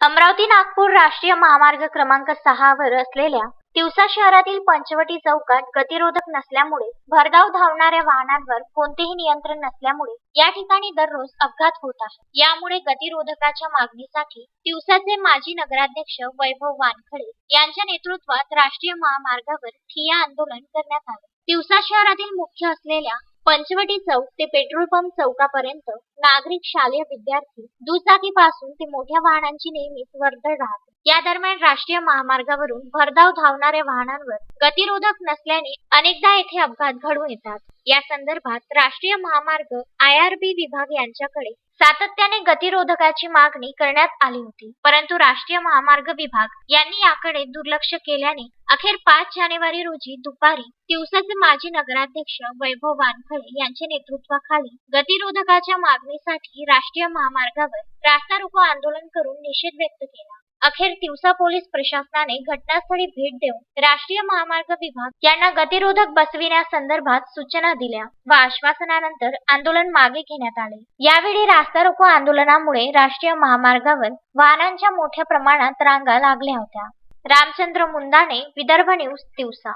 अमरावती नागपूर राष्ट्रीय महामार्ग क्रमांक सहा वर असलेल्या तिवसा शहरातील पंचवटी चौकात गतिरोधक नसल्यामुळे भरधाव धावणाऱ्या वाहनांवर कोणतेही नियंत्रण नसल्यामुळे या ठिकाणी दररोज अपघात होत आहे. यामुळे गतिरोधकाच्या मागणीसाठी तिवसाचे माजी नगराध्यक्ष वैभव वानखडे यांच्या नेतृत्वात राष्ट्रीय महामार्गावर ठिया आंदोलन करण्यात आले. तिवसा शहरातील मुख्य असलेल्या पंचवटी चौक ते पेट्रोल पंप चौकापर्यंत नागरिक शालेय विद्यार्थी दुचाकी पासून ते मोठ्या वाहनांची नेहमीच वर्दळ राहते. या दरम्यान राष्ट्रीय महामार्गावरून भरधाव धावणाऱ्या वाहनांवर गतिरोधक नसल्याने अनेकदा येथे अपघात घडून येतात. या संदर्भात राष्ट्रीय महामार्ग आय विभाग यांच्याकडे सातत्याने गतिरोधकाची मागणी करण्यात आली होती. परंतु राष्ट्रीय महामार्ग विभाग यांनी याकडे दुर्लक्ष केल्याने अखेर पाच जानेवारी रोजी दुपारी दिवसाचे माजी नगराध्यक्ष वैभव वानखळे यांच्या नेतृत्वाखाली गतिरोधकाच्या मागणीसाठी राष्ट्रीय महामार्गावर रास्ता रोको आंदोलन करून निषेध व्यक्त केला. अखेर तिवसा पोलीस प्रशासनाने घटनास्थळी भेट देऊन राष्ट्रीय महामार्ग विभाग यांना गतिरोधक बसविण्यासंदर्भात सूचना दिल्या व आश्वासनानंतर आंदोलन मागे घेण्यात आले. यावेळी रास्ता रोको आंदोलनामुळे राष्ट्रीय महामार्गावर वाहनांच्या मोठ्या प्रमाणात रांगा लागल्या होत्या. रामचंद्र मुंदाने विदर्भ न्यूज तिवसा.